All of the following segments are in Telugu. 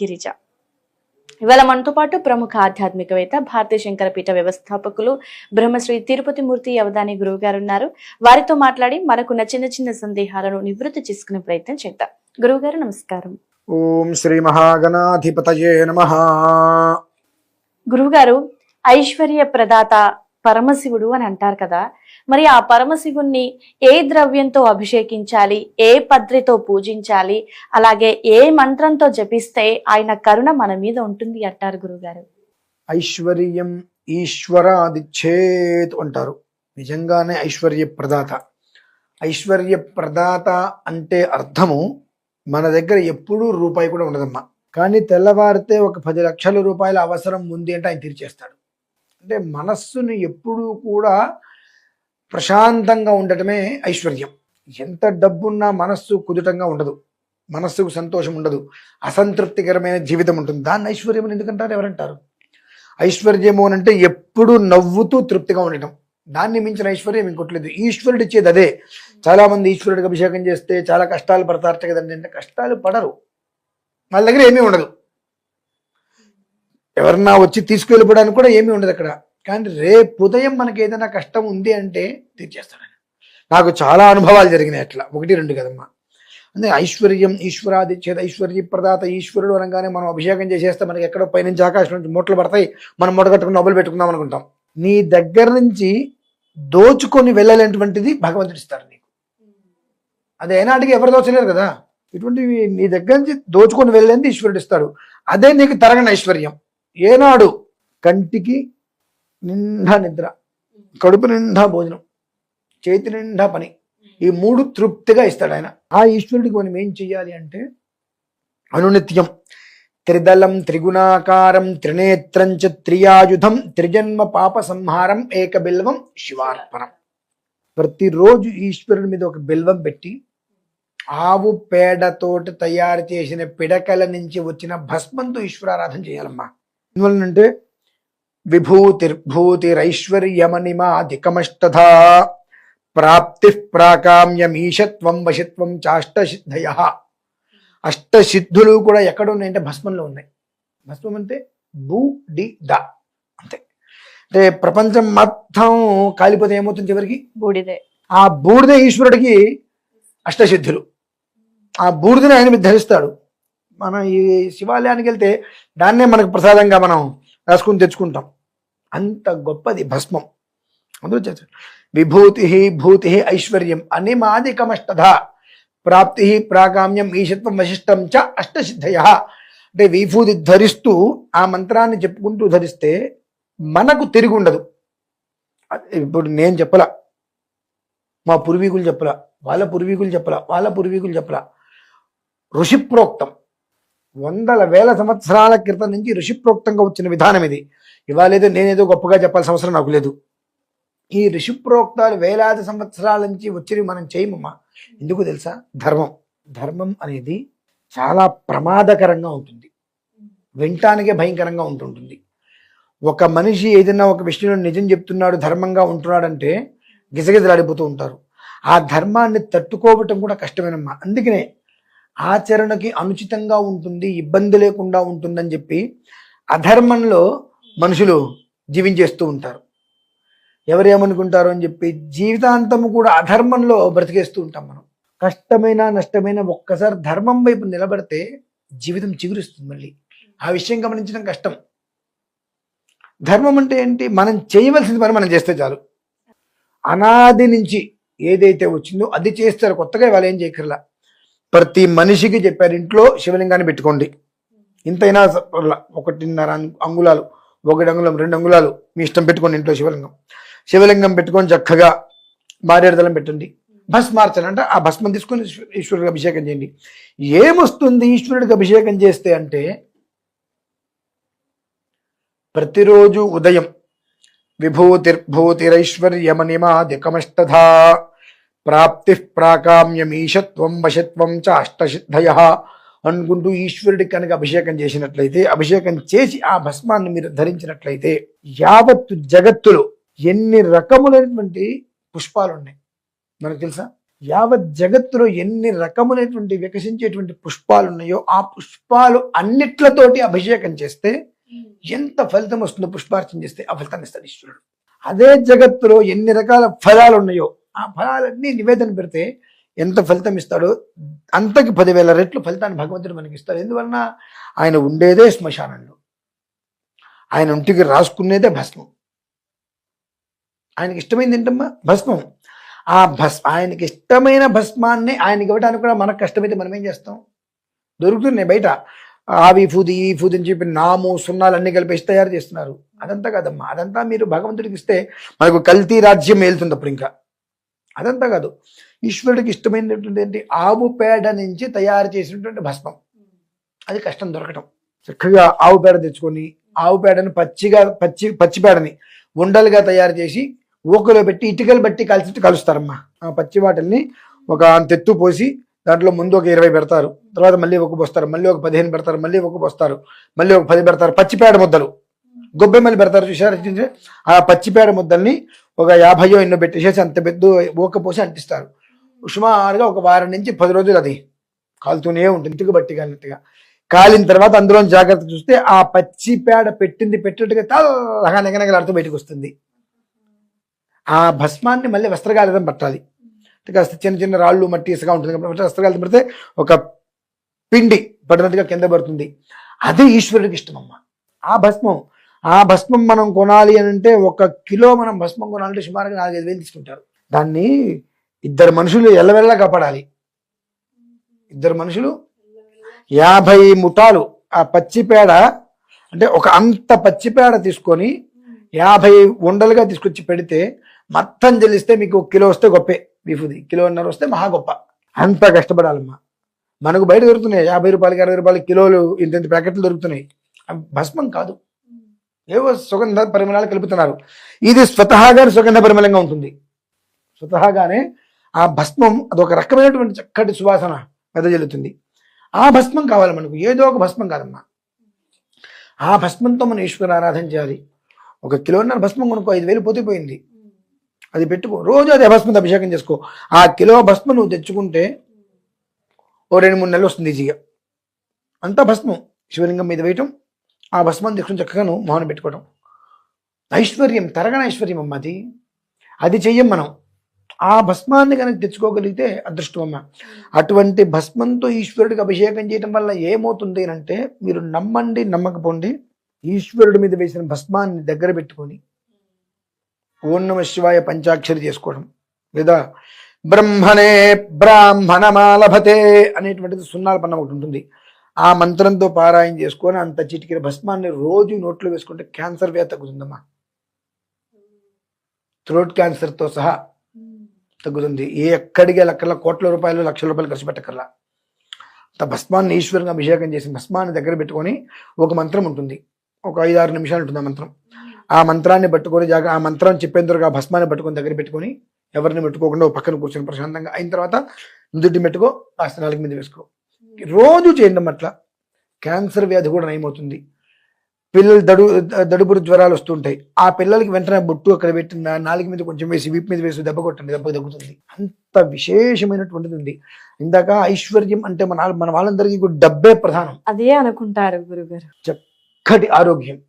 గిరిజ. ఇవాళ మనతో పాటు ప్రముఖ ఆధ్యాత్మికవేత్త భారతీయ శంకర పీఠ వ్యవస్థాపకులు బ్రహ్మశ్రీ తిరుపతి మూర్తి అవధాని గురువు గారు ఉన్నారు వారితో మాట్లాడి మనకున్న చిన్న చిన్న సందేహాలను నివృత్తి చేసుకునే ప్రయత్నం చేద్దాం. గురువు గారు నమస్కారం. ఓం శ్రీ మహాగణాధిపతయే నమ. గురువు గారు ఐశ్వర్య ప్రదాత పరమశివుడు అని అంటారు కదా. మరి ఆ పరమశివుణ్ణి ఏ ద్రవ్యంతో అభిషేకించాలి? ఏ పద్రితో పూజించాలి? అలాగే ఏ మంత్రంతో జపిస్తే ఆయన కరుణ మన మీద ఉంటుంది అంటారు గురుగారు. ఐశ్వర్యం ఈశ్వరాదిచ్చేత్ అంటారు. నిజంగానే ఐశ్వర్య ప్రదాత. ఐశ్వర్య ప్రదాత అంటే అర్థము మన దగ్గర ఎప్పుడూ రూపాయి కూడా ఉండదమ్మా. కానీ తెల్లవారితే ఒక పది లక్షల రూపాయల అవసరం ఉంది అంటే ఆయన తీర్చేస్తాడు. అంటే మనస్సుని ఎప్పుడూ కూడా ప్రశాంతంగా ఉండటమే ఐశ్వర్యం. ఎంత డబ్బున్నా మనస్సు కుదుటంగా ఉండదు. మనస్సుకు సంతోషం ఉండదు. అసంతృప్తికరమైన జీవితం ఉంటుంది. దాన్ని ఐశ్వర్యం అని ఎందుకంటారు? ఎవరంటారు? ఐశ్వర్యము అని అంటే ఎప్పుడు నవ్వుతూ తృప్తిగా ఉండటం. దాన్ని మించిన ఐశ్వర్యం ఇంకోట్లేదు ఈశ్వరుడు ఇచ్చేది అదే. చాలా మంది ఈశ్వరుడికి అభిషేకం చేస్తే చాలా కష్టాలు పడతారట కదండి. అంటే కష్టాలు పడరు. వాళ్ళ దగ్గర ఏమీ ఉండదు. ఎవరన్నా వచ్చి తీసుకువెళ్ళిపోవడానికి కూడా ఏమీ ఉండదు అక్కడ. కానీ రేపు ఉదయం మనకి ఏదైనా కష్టం ఉంది అంటే తీర్చేస్తాడు నాకు చాలా అనుభవాలు జరిగినాయి అట్లా. ఒకటి రెండు కదమ్మా. అంటే ఐశ్వర్యం ఈశ్వరాది చేత ఐశ్వర్య ప్రదాత ఈశ్వరుడు అనగానే మనం అభిషేకం చేసేస్తే మనకి ఎక్కడో పైనుంచి ఆకాశం నుంచి మూటలు పడతాయి. మనం మూట కట్టుకుని నవ్వులు పెట్టుకుందాం అనుకుంటాం. నీ దగ్గర నుంచి దోచుకొని వెళ్ళలేనటువంటిది భగవంతుడు ఇస్తారు నీకు. అది ఏనాటికి ఎవరు దోచలేరు కదా. ఇటువంటివి నీ దగ్గర నుంచి దోచుకొని వెళ్ళేది ఈశ్వరుడు ఇస్తాడు. అదే నీకు తరగని ఐశ్వర్యం. ఏనాడు కంటికి నిండా నిద్ర కడుపు నిండా భోజనం చేతి నిండా పని ఈ మూడు తృప్తిగా ఇస్తాడు ఆయన. ఆ ఈశ్వరుడికి మనం ఏం చెయ్యాలి అంటే అనునిత్యం. త్రిదళం త్రిగుణాకారం త్రినేత్రం చ త్రియాయుధం త్రిజన్మ పాప సంహారం ఏక బిల్వం శివార్పణం. ప్రతిరోజు ఈశ్వరుడి మీద ఒక బిల్వం పెట్టి ఆవు పేడతోటి తయారు చేసిన పిడకల నుంచి వచ్చిన భస్మంతో ఈశ్వరారాధన చేయాలమ్మా. ఎందువలనంటే విభూతిర్భూతిరైశ్వర్యమనిమాధికమష్టధా ప్రాప్తి ప్రాకామ్యమీశత్వం వశత్వం చాష్టసిద్ధయ. అష్టసిద్ధులు కూడా ఎక్కడ ఉన్నాయంటే భస్మంలో ఉన్నాయి. భస్మం అంటే భూ డి ద అంతే. అంటే ప్రపంచం మొత్తం కాలిపోతే ఏమవుతుంది చివరికి? బూడిదే. ఆ బూడిద ఈశ్వరుడికి అష్టసిద్ధులు. ఆ బూడిదని ఆయన ధరిస్తాడు. మనం ఈ శివాలయానికి వెళ్తే దాన్నే మనకు ప్రసాదంగా మనం రాసుకుని తెచ్చుకుంటాం. అంత గొప్పది భస్మం. అందులో చేస్తాడు విభూతి భూతి ఐశ్వర్యం అనిమాదికమష్టధ ప్రాప్తి ప్రాకామ్యం ఈశత్వం వశిష్టం చ అష్టసిద్ధయ. అంటే విభూతి ధరిస్తూ ఆ మంత్రాన్ని చెప్పుకుంటూ ధరిస్తే మనకు తిరిగి ఉండదు. ఇప్పుడు నేను చెప్పలా. మా పూర్వీకులు చెప్పలా. వాళ్ళ పూర్వీకులు చెప్పలా. వాళ్ళ పూర్వీకులు చెప్పలా. ఋషిప్రోక్తం. వందల వేల సంవత్సరాల క్రితం నుంచి ఋషిప్రోక్తంగా వచ్చిన విధానం ఇది. ఇవ్వలేదు నేనేదో గొప్పగా చెప్పాల్సిన అవసరం నాకు లేదు. ఈ ఋషిప్రోక్తాలు వేలాది సంవత్సరాల నుంచి వచ్చినవి మనం చేయమమ్మా. ఎందుకు తెలుసా? ధర్మం. ధర్మం అనేది చాలా ప్రమాదకరంగా ఉంటుంది. వింటానికే భయంకరంగా ఉంటుంటుంది. ఒక మనిషి ఏదైనా ఒక విషయంలో నిజం చెప్తున్నాడు ధర్మంగా ఉంటున్నాడంటే గిజగిజలాడిపోతూ ఉంటారు. ఆ ధర్మాన్ని తట్టుకోవటం కూడా కష్టమేనమ్మా. అందుకనే ఆచరణకి అనుచితంగా ఉంటుంది ఇబ్బంది లేకుండా ఉంటుందని చెప్పి అధర్మంలో మనుషులు జీవించేస్తూ ఉంటారు. ఎవరు ఏమనుకుంటారు అని చెప్పి జీవితాంతము కూడా అధర్మంలో బ్రతికేస్తూ ఉంటాం మనం. కష్టమైన నష్టమైన ఒక్కసారి ధర్మం వైపు నిలబడితే జీవితం చిగురిస్తుంది మళ్ళీ. ఆ విషయం గమనించడం కష్టం. ధర్మం అంటే ఏంటి? మనం చేయవలసిన పని మనం చేస్తే చాలు. అనాది నుంచి ఏదైతే వచ్చిందో అది చేస్తారు కొత్తగా వాళ్ళు ఏం చేయకర్లా ప్రతి మనిషికి చెప్పారు ఇంట్లో శివలింగాన్ని పెట్టుకోండి. ఇంతైనా ఒకటిన్నర అంగుళాలు ఒకటి అంగుళం రెండు అంగుళాలు మీ ఇష్టం పెట్టుకోండి ఇంట్లో శివలింగం. శివలింగం పెట్టుకొని చక్కగా మారేడుదలం పెట్టండి. భస్మార్చన అంటే ఆ భస్మం తీసుకొని ఈశ్వరుడికి అభిషేకం చేయండి. ఏమొస్తుంది ఈశ్వరుడికి అభిషేకం చేస్తే అంటే ప్రతిరోజు ఉదయం విభూతిర్భూతిరైశ్వర్యమనిమాదికమష్టధా ప్రాప్తి ప్రాకామ్యమీశత్వం వశత్వం చ అష్టసిద్ధయ అనుకుంటూ ఈశ్వరుడికి కనుక అభిషేకం చేసినట్లయితే అభిషేకం చేసి ఆ భస్మాన్ని మీరు ధరించినట్లయితే యావత్తు జగత్తులో ఎన్ని రకములైనటువంటి పుష్పాలు ఉన్నాయి మనకు తెలుసా? యావత్ జగత్తులో ఎన్ని రకములైనటువంటి వికసించేటువంటి పుష్పాలు ఉన్నాయో ఆ పుష్పాలు అన్నిట్లతోటి అభిషేకం చేస్తే ఎంత ఫలితం వస్తుందో పుష్పార్చన చేస్తే ఆ ఫలితాన్ని ఇస్తాడు ఈశ్వరుడు. అదే జగత్తులో ఎన్ని రకాల ఫలాలు ఉన్నాయో ఆ ఫలాలన్నీ నివేదన పెడితే ఎంత ఫలితం ఇస్తాడో అంతకి పదివేల రెట్లు ఫలితాన్ని భగవంతుడు మనకి ఇస్తాడు. ఎందువలన? ఆయన ఉండేదే శ్మశానంలో. ఆయన ఒంటికి రాసుకునేదే భస్మం. ఆయనకి ఇష్టమైంది ఏంటమ్మా? భస్మం. ఆ భస్ ఆయనకి ఇష్టమైన భస్మాన్ని ఆయనకి ఇవ్వడానికి కూడా మనకు కష్టమైతే మనం ఏం చేస్తాం? దొరుకుతున్నాయి బయట. ఆవి ఫూది ఈ ఫూది అని చెప్పి నాము సున్నాలు అన్ని కలిపేసి తయారు చేస్తున్నారు. అదంతా కాదమ్మా. అదంతా మీరు భగవంతుడికి ఇస్తే మనకు కల్తీ రాజ్యం వెళ్తుంది అప్పుడు ఇంకా. అదంతా కాదు. ఈశ్వరుడికి ఇష్టమైనటువంటి ఏంటి? ఆవు పేడ నుంచి తయారు చేసినటువంటి భస్మం. అది కష్టం దొరకటం. చక్కగా ఆవు పేడ తెచ్చుకొని ఆవు పేడని పచ్చిగా పచ్చి పచ్చి పేడని ఉండలుగా తయారు చేసి ఊకలో పెట్టి ఇటుకలు బట్టి కలిసి కలుస్తారమ్మా. ఆ పచ్చి వాటిల్ని ఒక తెత్తు పోసి దాంట్లో ముందు ఒక ఇరవై పెడతారు. తర్వాత మళ్ళీ ఒక పోస్తారు. మళ్ళీ ఒక పదిహేను పెడతారు. మళ్ళీ ఒక పోస్తారు. మళ్ళీ ఒక పది పెడతారు. పచ్చిపేడ ముద్దలు. గొబ్బెమ్మలు పెడతారు చూసారు ఆ పచ్చిపేడ ముద్దల్ని ఒక యాభైయో ఎన్నో పెట్టేసేసి అంత పెద్ద ఊకపోసి అంటిస్తారు. సుమారుగా ఒక వారం నుంచి పది రోజులు అది కాలుతూనే ఉంటుంది ఇంటికి బట్టి కాలినట్టుగా కాలిన తర్వాత అందులో జాగ్రత్త చూస్తే ఆ పచ్చి పేడ పెట్టింది పెట్టినట్టుగా తల్లగా నెగనగలాడుతూ బయటకు వస్తుంది. ఆ భస్మాన్ని మళ్ళీ వస్త్రగాలితం పట్టాలి. కాస్త చిన్న చిన్న రాళ్ళు మట్టి ఇసుగా ఉంటుంది కాబట్టి వస్త్రగాలితం పడితే ఒక పిండి పడినట్టుగా కింద పడుతుంది. అదే ఈశ్వరుడికి ఇష్టం ఆ భస్మం ఆ భస్మం మనం కొనాలి అని అంటే ఒక కిలో మనం భస్మం కొనాలంటే సుమారుగా నాలుగైదు వేలు తీసుకుంటారు. దాన్ని ఇద్దరు మనుషులు ఎల్లవెల్లా కాపాడాలి ఇద్దరు మనుషులు యాభై ముఠాలు ఆ పచ్చిపేడ అంటే ఒక అంత పచ్చిపేడ తీసుకొని యాభై ఉండలుగా తీసుకొచ్చి పెడితే మొత్తం చెల్లిస్తే మీకు కిలో వస్తే గొప్పే బీఫ్ది. కిలోన్నర వస్తే మహా గొప్ప. అంత కష్టపడాలమ్మా. మనకు బయట దొరుకుతున్నాయి. యాభై రూపాయలకి అరవై రూపాయలకి కిలోలు ఇంత ఇంత ప్యాకెట్లు దొరుకుతున్నాయి. భస్మం కాదు. ఏవో సుగంధ పరిమళాలు కలుపుతున్నారు. ఇది స్వతహాగానే సుగంధ పరిమళంగా ఉంటుంది. స్వతహాగానే ఆ భస్మం అదొక రకమైనటువంటి చక్కటి సువాసన వెదజల్లుతుంది. ఆ భస్మం కావాలి మనకు. ఏదో ఒక భస్మం కాదమ్మా. ఆ భస్మంతో మనం ఈశ్వర ఆరాధన చేయాలి. ఒక కిలోన్నర భస్మం కొనుక్కో ఐదు వేలు పోతే పోయింది అది పెట్టుకో. రోజు అదే భస్మంతో అభిషేకం చేసుకో. ఆ కిలో భస్మం నువ్వు తెచ్చుకుంటే ఓ రెండు మూడు నెలలు వస్తుంది ఈజీగా. అంతా భస్మం. శివలింగం మీద వేయటం ఆ భస్మం తెచ్చుకుని చక్కగా నువ్వు మౌనం పెట్టుకోవడం. ఐశ్వర్యం తరగని ఐశ్వర్యం అమ్మ అది. అది చెయ్యం మనం. ఆ భస్మాన్ని కనుక తెచ్చుకోగలిగితే అదృష్టం అమ్మ. అటువంటి భస్మంతో ఈశ్వరుడికి అభిషేకం చేయడం వల్ల ఏమవుతుంది అని అంటే మీరు నమ్మండి నమ్మకపోండి ఈశ్వరుడి మీద వేసిన భస్మాన్ని దగ్గర పెట్టుకొని ఓం నమ శివాయ పంచాక్షరి చేసుకోవడం. లేదా బ్రహ్మణే బ్రాహ్మణమాలభతే అనేటువంటిది సున్నాల పన్న ఒకటి ఉంటుంది. ఆ మంత్రంతో పారాయణ చేసుకొని అంత చిటికిన భస్మాన్ని రోజు నోట్లో వేసుకుంటే క్యాన్సర్ వ్యాధి తగ్గుతుందమ్మా థ్రోట్ క్యాన్సర్తో సహా తగ్గుతుంది. ఏ ఎక్కడికి లెక్కల కోట్ల రూపాయలు లక్షల రూపాయలు ఖర్చు పెట్టకల్లా అంత భస్మాన్ని ఈశ్వరంగా అభిషేకం చేసి భస్మాన్ని దగ్గర పెట్టుకొని ఒక మంత్రం ఉంటుంది. ఒక ఐదు ఆరు నిమిషాలు ఉంటుంది ఆ మంత్రం. ఆ మంత్రాన్ని పట్టుకొని జాగా ఆ మంత్రం చెప్పేంత ఆ భస్మాన్ని పట్టుకొని దగ్గర పెట్టుకొని ఎవరిని పెట్టుకోకుండా ఒక పక్కన కూర్చొని ప్రశాంతంగా అయిన తర్వాత నుదుటి పెట్టుకో కాస్త మీద వేసుకో. రోజు చేయండి అట్లా క్యాన్సర్ వ్యాధి కూడా నయమవుతుంది. పిల్లలు దడు దడుపురు జ్వరాలు వస్తుంటాయి. ఆ పిల్లలకి వెంటనే బొట్టు అక్కడ పెట్టి నా- నాలుగు మీద కొంచెం వేసి వీపు మీద వేసి దెబ్బ కొట్టండి దెబ్బ తగ్గుతుంది. అంత విశేషమైనటువంటిది ఉంది ఇందాక ఐశ్వర్యం అంటే మన మన వాళ్ళందరికీ కూడా డబ్బే ప్రధానం. అదే అనుకుంటారు గురుగారు. చక్కటి ఆరోగ్యం.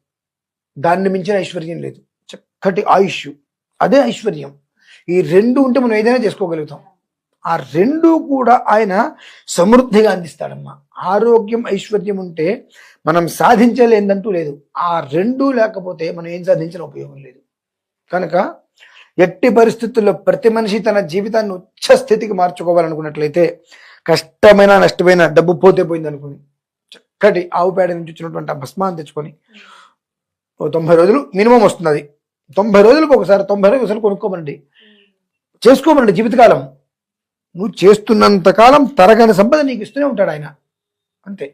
దాన్ని మించిన ఐశ్వర్యం లేదు. చక్కటి ఆయుష్. అదే ఐశ్వర్యం. ఈ రెండు ఉంటే మనం ఏదైనా చేసుకోగలుగుతాం. ఆ రెండు కూడా ఆయన సమృద్ధిగా అందిస్తాడమ్మా. ఆరోగ్యం ఐశ్వర్యం ఉంటే మనం సాధించలేదంటూ లేదు. ఆ రెండు లేకపోతే మనం ఏం సాధించిన ఉపయోగం లేదు. కనుక ఎట్టి పరిస్థితుల్లో ప్రతి మనిషి తన జీవితాన్ని ఉచ్చ స్థితికి మార్చుకోవాలనుకున్నట్లయితే కష్టమైన నష్టమైన డబ్బు పోతే పోయింది అనుకుని చక్కటి ఆవు పేడ నుంచి వచ్చినటువంటి ఆ భస్మాన్ని తెచ్చుకొని ఓ తొంభై రోజులు మినిమం వస్తుంది. అది తొంభై రోజులకు ఒకసారి తొంభై రోజులు ఒకసారి కొనుక్కోమండి చేసుకోమండి జీవితకాలం. నువ్వు చేస్తున్నంత కాలం తరగని సంపద నీకు ఇస్తూనే ఉంటాడు ఆయన. అంతే.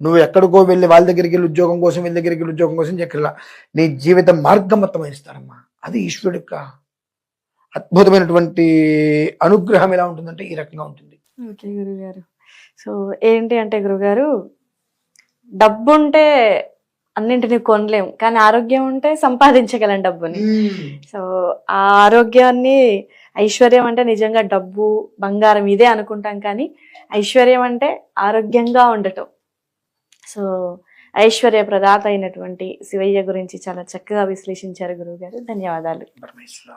నువ్వు ఎక్కడికో వెళ్ళి వాళ్ళ దగ్గరికి వెళ్ళి ఉద్యోగం కోసం వీళ్ళ దగ్గరికి వెళ్ళి ఉద్యోగం కోసం చెక్కర్లా. నీ జీవితం మార్గం మొత్తం ఇస్తారమ్మా అది ఈశ్వరుడు యొక్క అద్భుతమైనటువంటి అనుగ్రహం ఎలా ఉంటుందంటే ఈ రకంగా ఉంటుంది. ఓకే గురుగారు. సో ఏంటి అంటే గురుగారు డబ్బు ఉంటే అన్నింటినీ కొనలేం కానీ ఆరోగ్యం ఉంటే సంపాదించగలం డబ్బుని. సో ఆ ఆరోగ్యాన్ని ఐశ్వర్యం అంటే నిజంగా డబ్బు బంగారం ఇదే అనుకుంటాం కానీ ఐశ్వర్యం అంటే ఆరోగ్యంగా ఉండటం. సో ఐశ్వర్య ప్రదాత అయినటువంటి శివయ్య గురించి చాలా చక్కగా విశ్లేషించారు గురువు గారు ధన్యవాదాలు. పరమేశ్వర